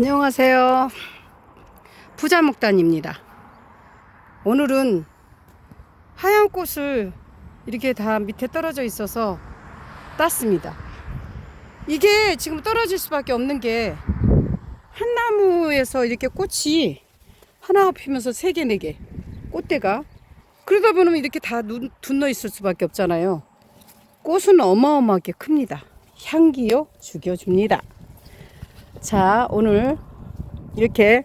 안녕하세요. 부자목단입니다. 오늘은 하얀 꽃을 이렇게 다 밑에 떨어져 있어서 땄습니다. 이게 지금 떨어질 수밖에 없는 게 한 나무에서 이렇게 꽃이 하나가 피면서 세 개, 네 개, 꽃대가 그러다 보면 이렇게 다 눈- 둔너 있을 수밖에 없잖아요. 꽃은 어마어마하게 큽니다. 향기요 죽여줍니다. 자, 오늘 이렇게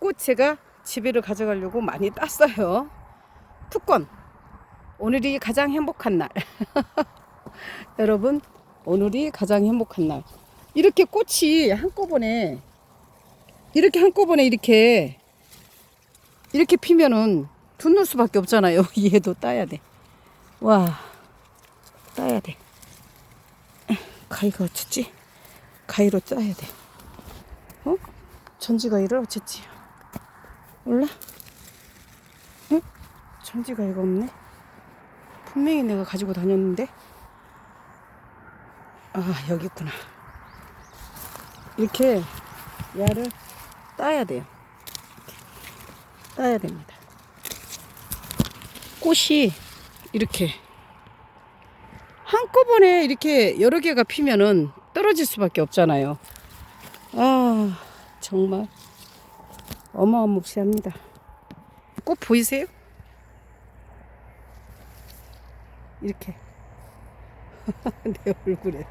꽃 제가 집에를 가져가려고 많이 땄어요. 특권. 오늘이 가장 행복한 날. 여러분, 오늘이 가장 행복한 날. 이렇게 꽃이 한꺼번에, 이렇게 한꺼번에 이렇게, 이렇게 피면은 둔는 수밖에 없잖아요. 얘도 따야 돼. 와, 따야 돼. 가위가 어쩌지? 가위로 따야 돼. 어? 전지가위를 어쨌지? 몰라? 응? 전지가위가 없네? 분명히 내가 가지고 다녔는데? 아, 여기 있구나. 이렇게 야를 따야 돼요. 따야 됩니다. 꽃이 이렇게 한꺼번에 이렇게 여러 개가 피면은 떨어질 수밖에 없잖아요. 아, 정말 어마어마시합니다. 꽃 보이세요? 이렇게 내 얼굴에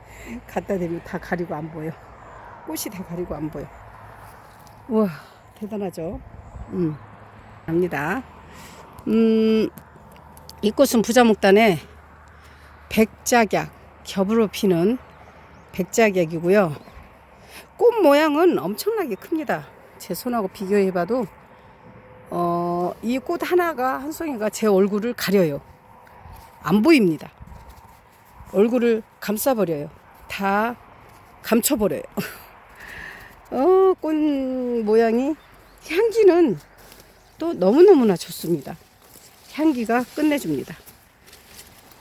갖다 대면 다 가리고 안 보여. 꽃이 다 가리고 안 보여. 우와, 대단하죠? 음, 압니다. 음, 이 꽃은 부자목단에 백작약, 겹으로 피는 백작약이고요. 꽃 모양은 엄청나게 큽니다. 제 손하고 비교해봐도 어, 이 꽃 하나가 한 송이가 제 얼굴을 가려요. 안 보입니다. 얼굴을 감싸버려요. 다 감춰버려요. 어, 꽃 모양이 향기는 또 너무너무나 좋습니다. 향기가 끝내줍니다.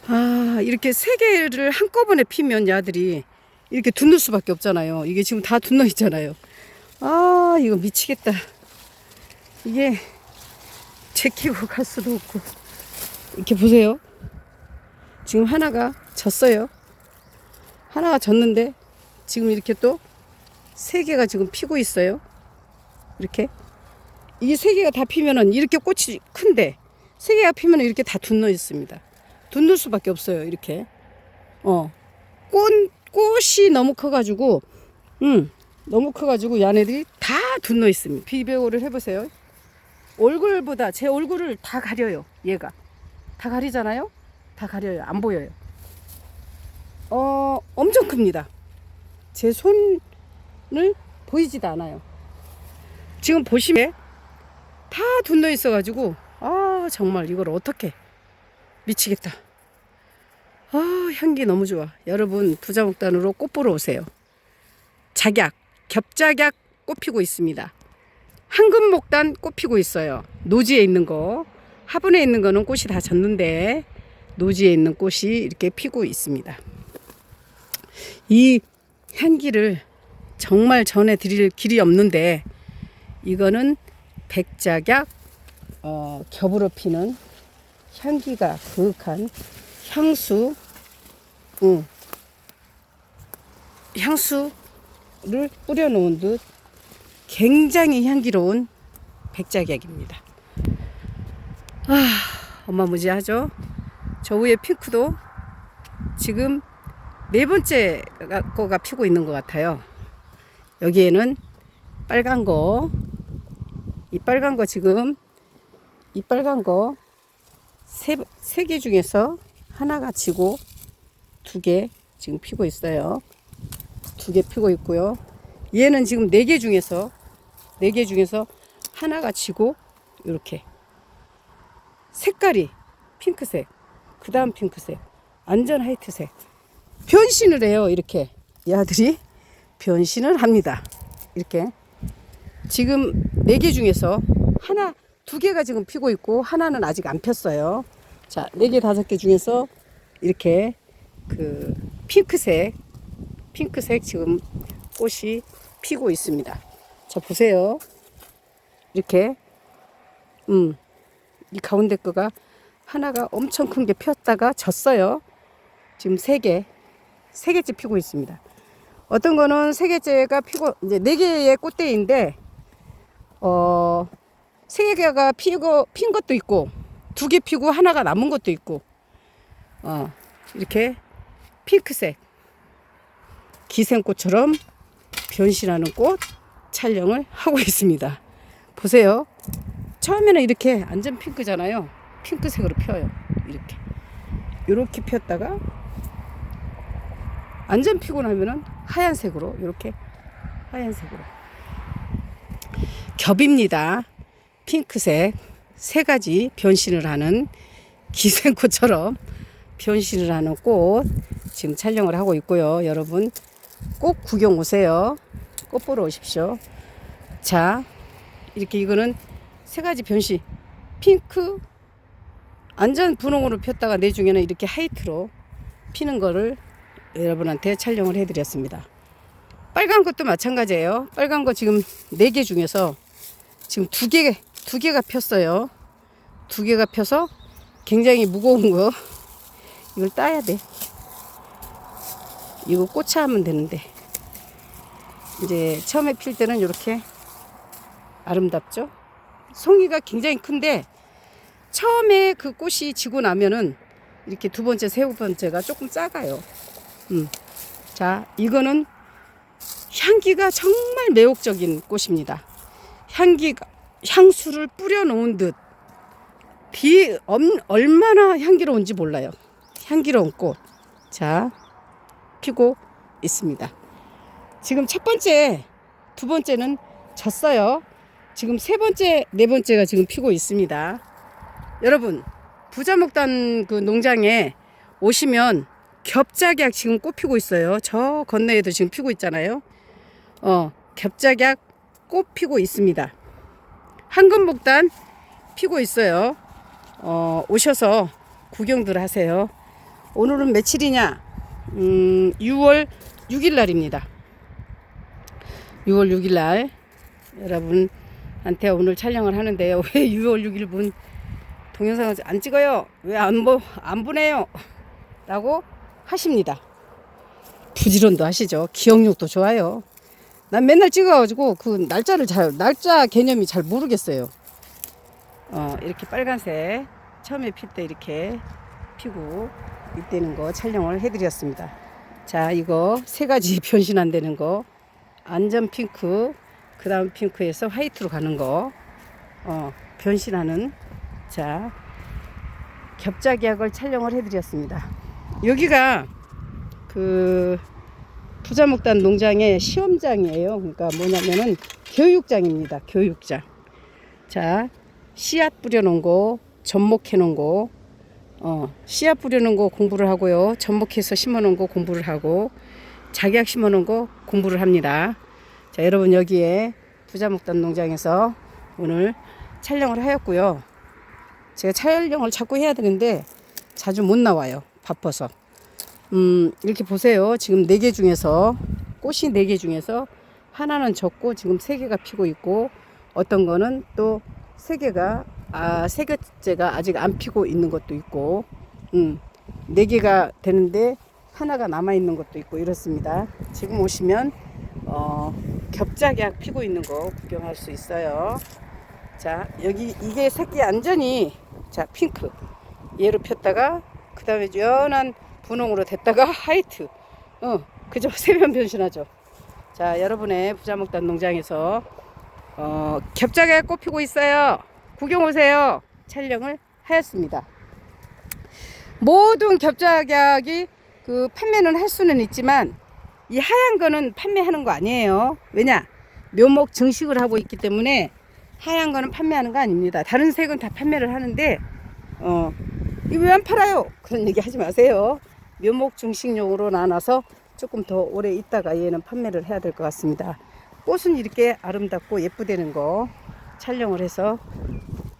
아, 이렇게 세 개를 한꺼번에 피면 야들이 이렇게 둔는 수밖에 없잖아요. 이게 지금 다 둔너 있잖아요. 아, 이거 미치겠다. 이게 제끼고 갈 수도 없고. 이렇게 보세요. 지금 하나가 졌어요. 하나가 졌는데 지금 이렇게 또 세 개가 지금 피고 있어요. 이렇게. 이세 개가 다 피면은 이렇게 꽃이 큰데 세 개가 피면 이렇게 다 둔너 있습니다. 둔는 수밖에 없어요. 이렇게. 어. 꽃, 꽃이 너무 커가지고, 음, 너무 커가지고 얘네들이 다 둔너 있습니다. 비교를 해보세요. 얼굴보다 제 얼굴을 다 가려요. 얘가. 다 가리잖아요? 다 가려요. 안 보여요. 어, 엄청 큽니다. 제 손을 보이지도 않아요. 지금 보시면 다 둔너 있어가지고, 아, 정말 이걸 어떻게 미치겠다. 아, 향기 너무 좋아. 여러분, 부자목단으로 꽃 보러 오세요. 작약, 겹작약 꽃 피고 있습니다. 황금목단 꽃 피고 있어요. 노지에 있는 거. 화분에 있는 거는 꽃이 다 졌는데, 노지에 있는 꽃이 이렇게 피고 있습니다. 이 향기를 정말 전해 드릴 길이 없는데, 이거는 백작약, 어, 겹으로 피는 향기가 그윽한 향수, 응. 향수를 뿌려놓은 듯 굉장히 향기로운 백작약입니다. 아, 어마무지하죠? 저 위에 핑크도 지금 네 번째 거가 피고 있는 것 같아요. 여기에는 빨간 거, 이 빨간 거 지금, 이 빨간 거, 세, 세 개 중에서 하나가 지고 두 개 지금 피고 있어요. 두 개 피고 있고요. 얘는 지금 네 개 중에서 네 개 중에서 하나가 지고 이렇게 색깔이 핑크색, 그 다음 핑크색, 완전 화이트색 변신을 해요. 이렇게 이 아들이 변신을 합니다. 이렇게 지금 네 개 중에서 하나 두 개가 지금 피고 있고 하나는 아직 안 폈어요. 자, 네 개 다섯 개 중에서 이렇게 그 핑크색 핑크색 지금 꽃이 피고 있습니다. 자, 보세요. 이렇게, 음, 이 가운데 거가 하나가 엄청 큰 게 폈다가 졌어요. 지금 세 개, 세 개째 피고 있습니다. 어떤 거는 세 개째가 피고, 이제 네 개의 꽃대인데, 어, 세 개가 피고, 핀 것도 있고, 두 개 피고 하나가 남은 것도 있고, 어, 이렇게 핑크색, 기생꽃처럼 변신하는 꽃 촬영을 하고 있습니다. 보세요. 처음에는 이렇게 완전 핑크잖아요. 핑크색으로 펴요. 이렇게. 이렇게 폈다가 완전 피고 나면은 하얀색으로 이렇게 하얀색으로 겹입니다. 핑크색 세 가지 변신을 하는 기생꽃처럼 변신을 하는 꽃 지금 촬영을 하고 있고요. 여러분 꼭 구경 오세요. 꽃 보러 오십시오. 자, 이렇게 이거는 세 가지 변신. 핑크, 완전 분홍으로 폈다가 내중에는 이렇게 하이트로 피는 거를 여러분한테 촬영을 해드렸습니다. 빨간 것도 마찬가지예요. 빨간 거 지금 네 개 중에서 지금 두 개, 두 개가 폈어요. 두 개가 펴서 굉장히 무거운 거. 이걸 따야 돼. 이거 꽂혀 하면 되는데. 이제 처음에 필 때는 이렇게 아름답죠? 송이가 굉장히 큰데 처음에 그 꽃이 지고 나면은 이렇게 두 번째, 세 번째가 조금 작아요. 음. 자, 이거는 향기가 정말 매혹적인 꽃입니다. 향기가 향수를 뿌려 놓은 듯 비, 엄, 얼마나 향기로운지 몰라요. 향기로운 꽃. 자, 피고 있습니다. 지금 첫 번째, 두 번째는 졌어요. 지금 세 번째, 네 번째가 지금 피고 있습니다. 여러분, 부자목단 그 농장에 오시면 겹작약 지금 꽃 피고 있어요. 저 건너에도 지금 피고 있잖아요. 어, 겹작약 꽃 피고 있습니다. 황금목단 피고 있어요. 어, 오셔서 구경들 하세요. 오늘은 며칠이냐? 음, 6월 6일 날입니다. 6월 6일 날 여러분한테 오늘 촬영을 하는데요. 왜 6월 6일 분 동영상을 안 찍어요? 왜 안 보, 안 보내요? 라고 하십니다. 부지런도 하시죠. 기억력도 좋아요. 난 맨날 찍어가지고 그 날짜를 잘, 날짜 개념이 잘 모르겠어요. 어, 이렇게 빨간색 처음에 필 때 이렇게 피고 이때는 거 촬영을 해드렸습니다. 자, 이거 세 가지 변신 안 되는 거. 안전 핑크, 그 다음 핑크에서 화이트로 가는 거. 어, 변신하는. 자, 겹작약을 촬영을 해드렸습니다. 여기가 그 부자목단 농장의 시험장이에요. 그러니까 뭐냐면은 교육장입니다. 교육장. 자, 씨앗 뿌려놓은 거, 접목해놓은 거, 어, 씨앗 뿌려놓은 거 공부를 하고요. 접목해서 심어놓은 거 공부를 하고, 작약 심어놓은 거 공부를 합니다. 자, 여러분 여기에 부자목단 농장에서 오늘 촬영을 하였고요. 제가 촬영을 자꾸 해야 되는데 자주 못 나와요. 바빠서. 음, 이렇게 보세요. 지금 네 개 중에서 꽃이 네 개 중에서 하나는 졌고 지금 세 개가 피고 있고 어떤 거는 또 세 개가 아, 세 개째가 아직 안 피고 있는 것도 있고 음, 네 개가 되는데 하나가 남아 있는 것도 있고 이렇습니다. 지금 오시면 어, 겹작약 피고 있는 거 구경할 수 있어요. 자, 여기 이게 새끼 안전히 자, 핑크. 얘로 폈다가 그 다음에 연한 분홍으로 됐다가 하이트. 어, 그죠? 세변 변신하죠. 자, 여러분의 부자목단 농장에서 어, 겹작에 꽃 피고 있어요. 구경 오세요. 촬영을 하였습니다. 모든 겹작약이 그 판매는 할 수는 있지만 이 하얀 거는 판매하는 거 아니에요. 왜냐? 묘목 증식을 하고 있기 때문에 하얀 거는 판매하는 거 아닙니다. 다른 색은 다 판매를 하는데 어, 이거 왜안 팔아요? 그런 얘기 하지 마세요. 묘목 증식용으로 나눠서 조금 더 오래 있다가 얘는 판매를 해야 될 것 같습니다. 꽃은 이렇게 아름답고 예쁘다는 거 촬영을 해서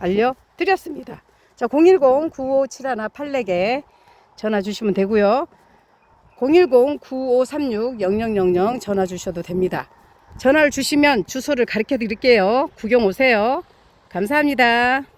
알려드렸습니다. 자, 010-9571-84개 전화 주시면 되고요. 010-9536-0000 전화 주셔도 됩니다. 전화를 주시면 주소를 가르쳐 드릴게요. 구경 오세요. 감사합니다.